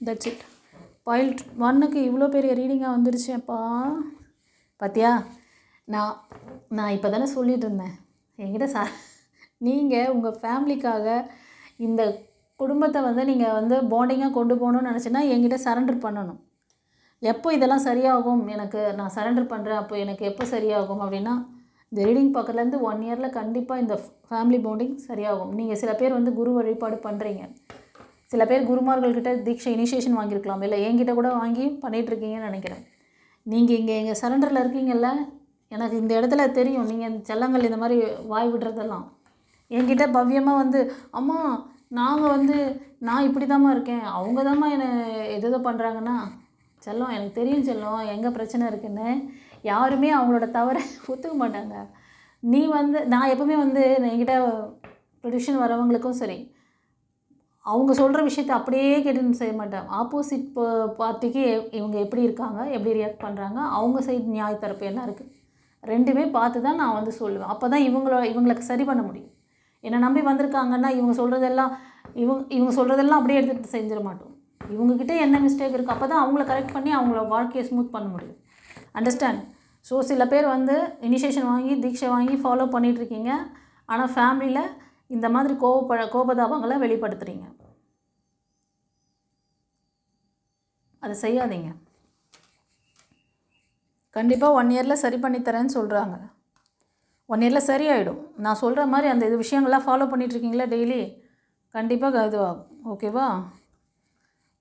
that's it file ஒன்னுக்கு இவ்வளோ பெரிய ரீடிங்காக வந்துருச்சேப்பா பாத்தியா? நான் நான் இப்போ தானே சொல்லிட்டு இருந்தேன். என்கிட்ட ச நீங்கள் உங்கள் ஃபேமிலிக்காக இந்த குடும்பத்தை வந்து நீங்கள் வந்து பாண்டிங்காக கொண்டு போகணும்னு நினச்சின்னா என்கிட்ட சரண்டர் பண்ணணும். எப்போ இதெல்லாம் சரியாகும்? எனக்கு நான் சரண்டர் பண்ணுறேன் அப்போ எனக்கு எப்போ சரியாகும் அப்படின்னா இந்த ரீடிங் பக்கத்துலேருந்து ஒன் இயரில் கண்டிப்பாக இந்த ஃபேமிலி பவுண்டிங் சரியாகும். நீங்கள் சில பேர் வந்து குரு வழிபாடு பண்ணுறீங்க சில பேர் குருமார்கள்கிட்ட தீட்சை இனிஷியேஷன் வாங்கியிருக்கலாம். இல்லை என்கிட்ட கூட வாங்கி பண்ணிகிட்ருக்கீங்கன்னு நினைக்கிறேன். நீங்கள் இங்கே எங்கள் சரண்டரில் இருக்கீங்கல்ல எனக்கு இந்த இடத்துல தெரியும். நீங்கள் செல்லங்கள் இந்த மாதிரி வாய் விடுறதெல்லாம். என்கிட்ட பவ்யமாக வந்து அம்மா நாங்கள் வந்து நான் இப்படி தாம்மா இருக்கேன். அவங்க தாம்மா என்னை எது எதோ பண்ணுறாங்கன்னா செல்லம் எனக்கு தெரியும் செல்லம். எங்கே பிரச்சனை இருக்குன்னு? யாருமே அவங்களோட தவறை ஒத்துக்க மாட்டாங்க. நீ வந்து நான் எப்பவுமே வந்து என்கிட்ட ப்ரொடியூஷன் வரவங்களுக்கும் சரி அவங்க சொல்கிற விஷயத்த அப்படியே கேட்டுன்னு செய்ய மாட்டேன். ஆப்போசிட் பார்ட்டிக்கு இவங்க எப்படி இருக்காங்க எப்படி ரியாக்ட் பண்ணுறாங்க அவங்க சைடு நியாய தரப்பு என்ன இருக்குது ரெண்டுமே பார்த்து தான் நான் வந்து சொல்லுவேன். அப்போ தான் இவங்கள இவங்களுக்கு சரி பண்ண முடியும். என்னை நம்பி வந்திருக்காங்கன்னா இவங்க சொல்கிறதெல்லாம் இவங்க இவங்க சொல்கிறதெல்லாம் அப்படியே எடுத்துகிட்டு செஞ்சிட மாட்டோம். இவங்கக்கிட்ட என்ன மிஸ்டேக் இருக்குது அப்போ தான் அவங்கள கரெக்ட் பண்ணி அவங்கள வாழ்க்கையை ஸ்மூத் பண்ண முடியும். அண்டர்ஸ்டாண்ட் ஸோ சில பேர் வந்து இனிஷியேஷன் வாங்கி தீட்சை வாங்கி ஃபாலோ பண்ணிகிட்ருக்கீங்க ஆனால் ஃபேமிலியில் இந்த மாதிரி கோபப்பட கோபதாபங்களை வெளிப்படுத்துகிறீங்க அதை செய்யாதீங்க. கண்டிப்பாக ஒன் இயரில் சரி பண்ணித்தரேன்னு சொல்கிறாங்க ஒன் இயரில் சரியாயிடும். நான் சொல்கிற மாதிரி அந்த இது விஷயங்கள்லாம் ஃபாலோ பண்ணிகிட்ருக்கீங்களா டெய்லி கண்டிப்பாக இதுவாகும். ஓகேவா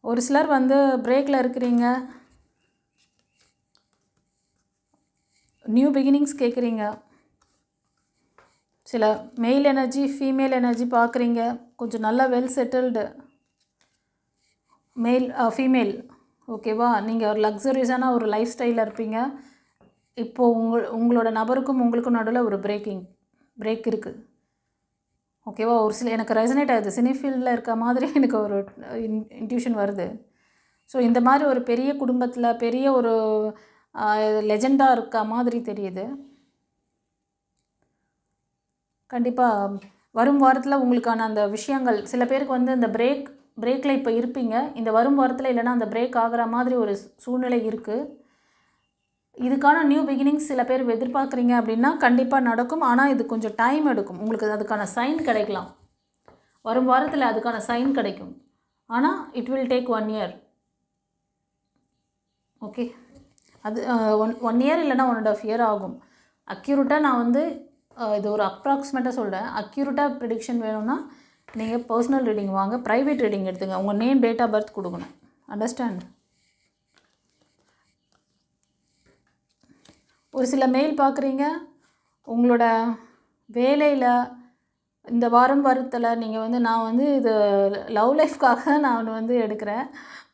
ஒரு சிலர் வந்து பிரேக்கில் இருக்கிறீங்க. நியூ பிகினிங்ஸ் கேட்குறீங்க சில மெயில் எனர்ஜி ஃபீமேல் எனர்ஜி பார்க்குறீங்க கொஞ்சம் நல்லா வெல் செட்டில்டு மேல் ஃபீமேல் ஓகேவா நீங்கள் ஒரு லக்ஸரியஸான ஒரு லைஃப் ஸ்டைலில் இருப்பீங்க. இப்போது உங்கள் உங்களோட நபருக்கும் உங்களுக்கும் நடுவில் ஒரு பிரேக்கிங் பிரேக் இருக்குது ஓகேவா ஒரு சில எனக்கு ரெசனேட் ஆகுது. சினி ஃபீல்டில் இருக்க மாதிரி எனக்கு ஒரு இன் இன்ட்யூஷன் வருது. ஸோ இந்த மாதிரி ஒரு பெரிய குடும்பத்தில் பெரிய ஒரு லெஜெண்டாக இருக்க மாதிரி தெரியுது. கண்டிப்பாக வரும் வாரத்தில் உங்களுக்கான அந்த விஷயங்கள் சில பேருக்கு வந்து இந்த பிரேக் பிரேக்கில் இப்போ இருப்பீங்க. இந்த வரும் வாரத்தில் இல்லைன்னா அந்த பிரேக் ஆகிற மாதிரி ஒரு சூழ்நிலை இருக்குது இதுக்கான நியூ பிகினிங்ஸ் சில பேர் எதிர்பார்க்குறீங்க அப்படின்னா கண்டிப்பாக நடக்கும். ஆனால் இது கொஞ்சம் டைம் எடுக்கும். உங்களுக்கு அதுக்கான சைன் கிடைக்கலாம். வரும் வாரத்தில் அதுக்கான சைன் கிடைக்கும். ஆனால் it will take one year okay அது ஒன் ஒன் இயர் இல்லைன்னா ஒன் அண்ட் ஆஃப் இயர் ஆகும். அக்யூரேட்டாக நான் வந்து இது ஒரு அப்ராக்சிமேட்டாக சொல்கிறேன் அக்யூரேட்டாக ப்ரிடிக்ஷன் வேணும்னா நீங்கள் பர்சனல் ரீடிங் வாங்க ப்ரைவேட் ரீடிங் எடுத்துங்க. உங்கள் நேம் டேட் ஆஃப் பர்த் கொடுக்கணும். அண்டர்ஸ்டாண்ட் ஒரு சில மெயில் பார்க்குறீங்க உங்களோட வேலையில் இந்த வாரம் வருத்தில் நீங்கள் வந்து நான் வந்து இது லவ் லைஃப்காக நான் வந்து எடுக்கிறேன்.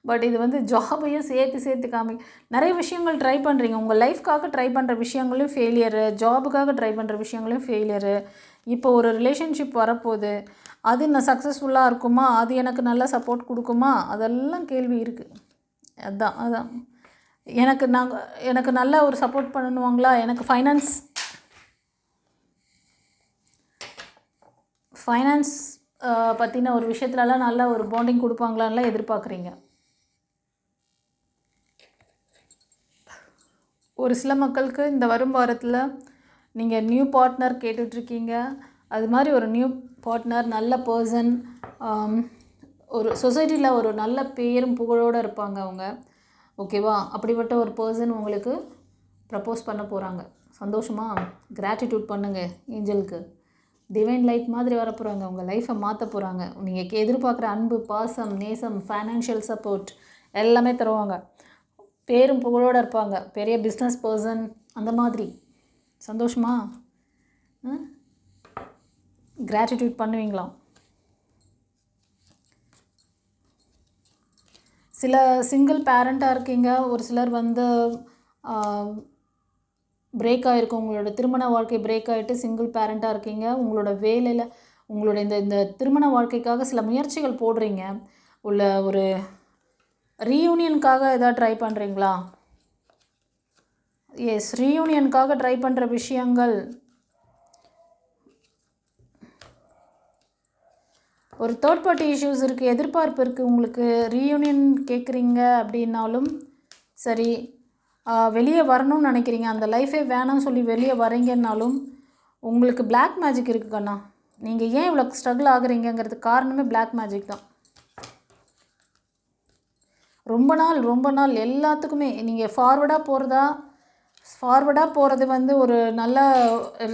பட் இது வந்து ஜாபையும் சேர்த்து சேர்த்து காமி நிறைய விஷயங்கள் ட்ரை பண்ணுறீங்க உங்கள் லைஃப்காக ட்ரை பண்ணுற விஷயங்களும் ஃபெயிலியரு ஜாபுக்காக ட்ரை பண்ணுற விஷயங்களும் ஃபெயிலியரு இப்போ ஒரு ரிலேஷன்ஷிப் வரப்போகுது. அது நான் சக்ஸஸ்ஃபுல்லாக இருக்குமா? அது எனக்கு நல்லா சப்போர்ட் கொடுக்குமா? அதெல்லாம் கேள்வி இருக்குது அதுதான் அதான். எனக்கு நாங்கள் எனக்கு நல்ல ஒரு சப்போர்ட் பண்ணுவாங்களா? எனக்கு ஃபைனான்ஸ் ஃபைனான்ஸ் பற்றின ஒரு விஷயத்துலலாம் நல்ல ஒரு பாண்டிங் கொடுப்பாங்களான்லாம் எதிர்பார்க்குறீங்க. ஒரு சில மக்களுக்கு இந்த வரும் வாரத்தில் நீங்கள் நியூ பார்ட்னர் கேட்டுட்ருக்கீங்க. அது மாதிரி ஒரு நியூ பார்ட்னர் நல்ல பர்சன் ஒரு சொசைட்டியில் ஒரு நல்ல பேரும் புகழோடு இருப்பாங்க அவங்க. ஓகேவா அப்படிப்பட்ட ஒரு பர்சன் உங்களுக்கு ப்ரப்போஸ் பண்ண போகிறாங்க சந்தோஷமாக கிராட்டிடியூட் பண்ணுங்கள் ஏஞ்சலுக்கு. டிவைன் லைட் மாதிரி வர போகிறாங்க உங்கள் லைஃப்பை மாற்ற போகிறாங்க நீங்கள் எதிர்பார்க்குற அன்பு பாசம் நேசம் ஃபைனான்ஷியல் சப்போர்ட் எல்லாமே தருவாங்க. பேரும் புகழோடு இருப்பாங்க. பெரிய பிஸ்னஸ் பர்சன் அந்த மாதிரி. சந்தோஷமா? கிராட்டிடியூட் பண்ணுவீங்களாம் சில சிங்கிள் பேரண்ட்டாக இருக்கீங்க. ஒரு சிலர் வந்து பிரேக் ஆகிருக்கும் உங்களோட திருமண வாழ்க்கை பிரேக் ஆகிட்டு சிங்கிள் பேரண்ட்டாக இருக்கீங்க. உங்களோட வேலையில் உங்களோட இந்த இந்த திருமண வாழ்க்கைக்காக சில முயற்சிகள் போடுறீங்க. உள்ள ஒரு ரீயூனியனுக்காக எதாவது ட்ரை பண்ணுறீங்களா எஸ் ரீயூனியனுக்காக ட்ரை பண்ணுற விஷயங்கள். ஒரு தேர்ட் பார்ட்டி இஷ்யூஸ் இருக்குது எதிர்பார்ப்பு இருக்குது உங்களுக்கு ரீயூனியன் கேட்குறீங்க அப்படின்னாலும் சரி வெளியே வரணும்னு நினைக்கிறீங்க. அந்த லைஃபே வேணாம்னு சொல்லி வெளியே வரீங்கன்னாலும் உங்களுக்கு பிளாக் மேஜிக் இருக்குது கண்ணா. நீங்கள் ஏன் இவ்வளோ ஸ்ட்ரகிள் ஆகுறீங்கங்கிறது காரணமே பிளாக் மேஜிக் தான். ரொம்ப நாள் ரொம்ப நாள் எல்லாத்துக்குமே. நீங்கள் ஃபார்வர்டாக போகிறதா ஃபார்வர்டாக போகிறது வந்து ஒரு நல்ல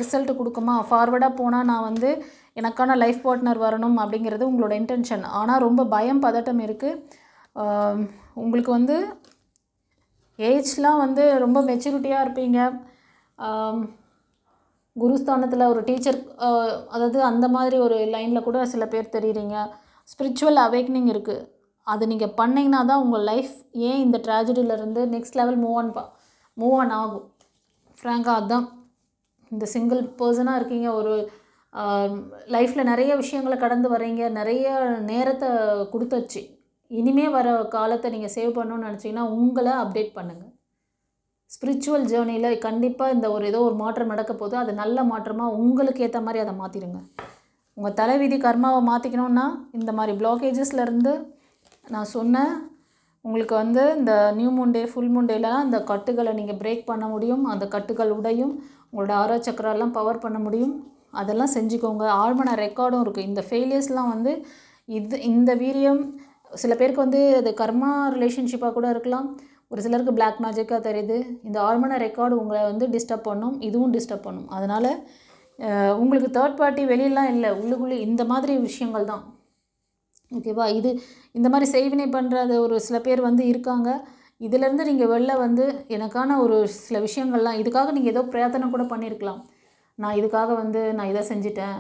ரிசல்ட் கொடுக்குமா? ஃபார்வர்டாக போனால் நான் வந்து எனக்கான லைஃப் பார்ட்னர் வரணும் அப்படிங்கிறது உங்களோட இன்டென்ஷன் ஆனால் ரொம்ப பயம் பதட்டம் இருக்குது உங்களுக்கு வந்து ஏஜ்லாம் வந்து ரொம்ப மெச்சூரிட்டியாக இருப்பீங்க. குருஸ்தானத்தில் ஒரு டீச்சர் அதாவது அந்த மாதிரி ஒரு லைனில் கூட சில பேர் தெரியுறீங்க. ஸ்பிரிச்சுவல் அவேக்னிங் இருக்குது அது நீங்கள் பண்ணிங்கன்னா தான் உங்கள் லைஃப் ஏன் இந்த ட்ராஜடியிலேருந்து நெக்ஸ்ட் லெவல் மூவ் ஆன் பா மூவ் ஆன் ஆகும். ஃப்ராங்காக அதுதான் இந்த சிங்கிள் பர்சனாக இருக்கீங்க ஒரு லைஃப்பில் நிறைய விஷயங்களை கடந்து வரீங்க நிறைய நேரத்தை கொடுத்துச்சு. இனிமே வர காலத்தை நீங்கள் சேவ் பண்ணணும்னு நினச்சிங்கன்னா உங்களை அப்டேட் பண்ணுங்கள் ஸ்பிரிச்சுவல் ஜேர்னியில் கண்டிப்பாக இந்த ஒரு ஏதோ ஒரு மாற்றம் நடக்க போகுது. அது நல்ல மாற்றமாக உங்களுக்கு ஏற்ற மாதிரி அதை மாற்றிடுங்க உங்கள் தலைவிதி கர்மாவை மாற்றிக்கணுன்னா இந்த மாதிரி பிளாக்கேஜஸ்லேருந்து நான் சொன்னேன் உங்களுக்கு வந்து இந்த new moon day full moon அந்த கட்டுகளை நீங்கள் பிரேக் பண்ண முடியும் அந்த கட்டுகள் உடையும் உங்களோட ஆரோ சக்கரெல்லாம் பவர் பண்ண முடியும். அதெல்லாம் செஞ்சுக்கோங்க. ஆழ்மன ரெக்கார்டும் இருக்குது இந்த ஃபெயிலியர்ஸ்லாம் வந்து இது இந்த வீரியம் சில பேருக்கு வந்து அது கர்மா ரிலேஷன்ஷிப்பாக கூட இருக்கலாம். ஒரு சிலருக்கு பிளாக் மேஜிக்காக தெரியுது. இந்த ஆழ்மன ரெக்கார்டு உங்களை வந்து டிஸ்டர்ப் பண்ணும் இதுவும் டிஸ்டர்ப் பண்ணும். அதனால் உங்களுக்கு தேர்ட் பார்ட்டி வெளியெல்லாம் இல்லை உள்ளுக்குள்ளே இந்த மாதிரி விஷயங்கள் தான். ஓகேவா இது இந்த மாதிரி செய்வினை பண்ணுறது ஒரு சில பேர் வந்து இருக்காங்க. இதிலேருந்து நீங்கள் வெளில வந்து எனக்கான ஒரு சில விஷயங்கள்லாம் இதுக்காக நீங்கள் ஏதோ பிரயத்தனை கூட பண்ணியிருக்கலாம் நான் இதுக்காக வந்து நான் இதை செஞ்சிட்டேன்.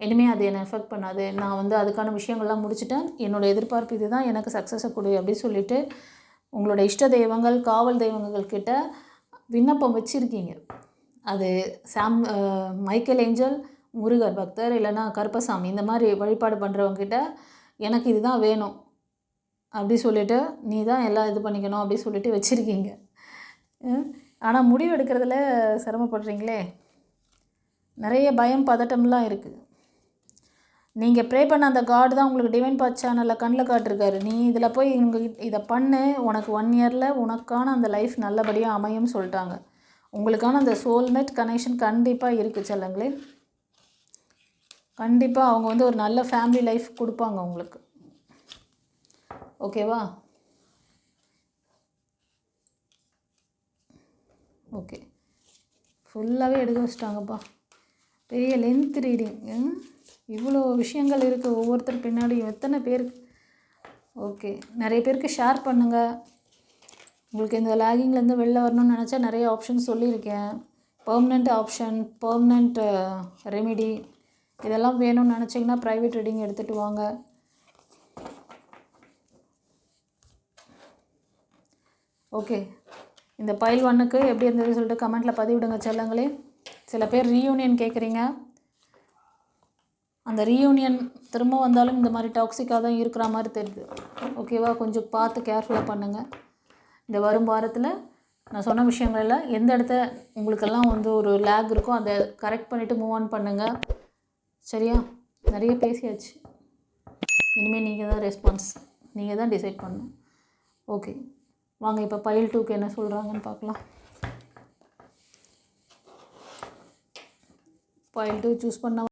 இனிமேல் அது என்னை எஃபெக்ட் பண்ணாது. நான் வந்து அதுக்கான விஷயங்கள்லாம் முடிச்சிட்டேன். என்னோடய எதிர்பார்ப்பு இதுதான். எனக்கு சக்ஸஸை கொடு அப்படின்னு சொல்லிவிட்டு உங்களோட இஷ்ட தெய்வங்கள் காவல் தெய்வங்கள் கிட்ட விண்ணப்பம் வச்சுருக்கீங்க. அது சாம் மைக்கேல் ஏஞ்சல் முருகர் பக்தர் இல்லைன்னா கருப்பசாமி இந்த மாதிரி வழிபாடு பண்ணுறவங்ககிட்ட எனக்கு இதுதான் வேணும். அப்படி சொல்லிவிட்டு நீ தான் எல்லாம் இது பண்ணிக்கணும் அப்படி சொல்லிட்டு வச்சுருக்கீங்க. ஆனால் முடிவு எடுக்கிறதுல சிரமப்படுறீங்களே? நிறைய பயம் பதட்டம்லாம் இருக்குது நீங்கள் ப்ரே பண்ண அந்த காட் தான் உங்களுக்கு டிவைன் பாத் சேனலில் கண்ணில் காட்டிருக்காரு. நீ இதில் போய் இவங்க இதை பண்ணு. உனக்கு ஒன் இயரில் உனக்கான அந்த லைஃப் நல்லபடியாக அமையும்னு சொல்லிட்டாங்க. உங்களுக்கான அந்த சோல்மேட் கனெக்ஷன் கண்டிப்பாக இருக்குது செல்லங்களே. கண்டிப்பாக அவங்க வந்து ஒரு நல்ல ஃபேமிலி லைஃப் கொடுப்பாங்க உங்களுக்கு. ஓகேவா ஓகே ஃபுல்லாகவே எடுக்க வச்சிட்டாங்கப்பா. பெரிய லென்த் ரீடிங் இவ்வளோ விஷயங்கள் இருக்குது ஒவ்வொருத்தர் பின்னாடியும் எத்தனை பேருக்கு? ஓகே நிறைய பேருக்கு ஷேர் பண்ணுங்கள் உங்களுக்கு இந்த லேகிங்லேருந்து வெளில வரணும்னு நினச்சா நிறைய ஆப்ஷன் சொல்லியிருக்கேன். பர்மனெண்ட் ஆப்ஷன் பர்மனெண்ட் ரெமிடி இதெல்லாம் வேணும்னு நினச்சிங்கன்னா ப்ரைவேட் ரீடிங் எடுத்துகிட்டு வாங்க. ஓகே இந்த பயில் ஒன்றுக்கு எப்படி இருந்தது சொல்லிட்டு கமெண்ட்டில் பதிவிடுங்க செல்லங்களே. சில பேர் ரீயூனியன் கேட்குறீங்க அந்த ரீயூனியன் திரும்ப வந்தாலும் இந்த மாதிரி டாக்ஸிக்காக தான் இருக்கிற மாதிரி தெரியுது. ஓகேவா கொஞ்சம் பார்த்து கேர்ஃபுல்லாக பண்ணுங்கள் இந்த வரும் வாரத்தில் நான் சொன்ன விஷயங்களெல்லாம் எந்த இடத்த உங்களுக்கெல்லாம் வந்து ஒரு லேக் இருக்கோ அதை கரெக்ட் பண்ணிவிட்டு மூவ் ஆன் பண்ணுங்கள் சரியா? நிறைய பேசியாச்சு. இனிமேல் நீங்கள் தான் ரெஸ்பான்ஸ் நீங்கள் தான் டிசைட் பண்ணணும். ஓகே வாங்க இப்போ பயில் டூக்கு என்ன சொல்கிறாங்கன்னு பார்க்கலாம். பயில் டூ சூஸ் பண்ண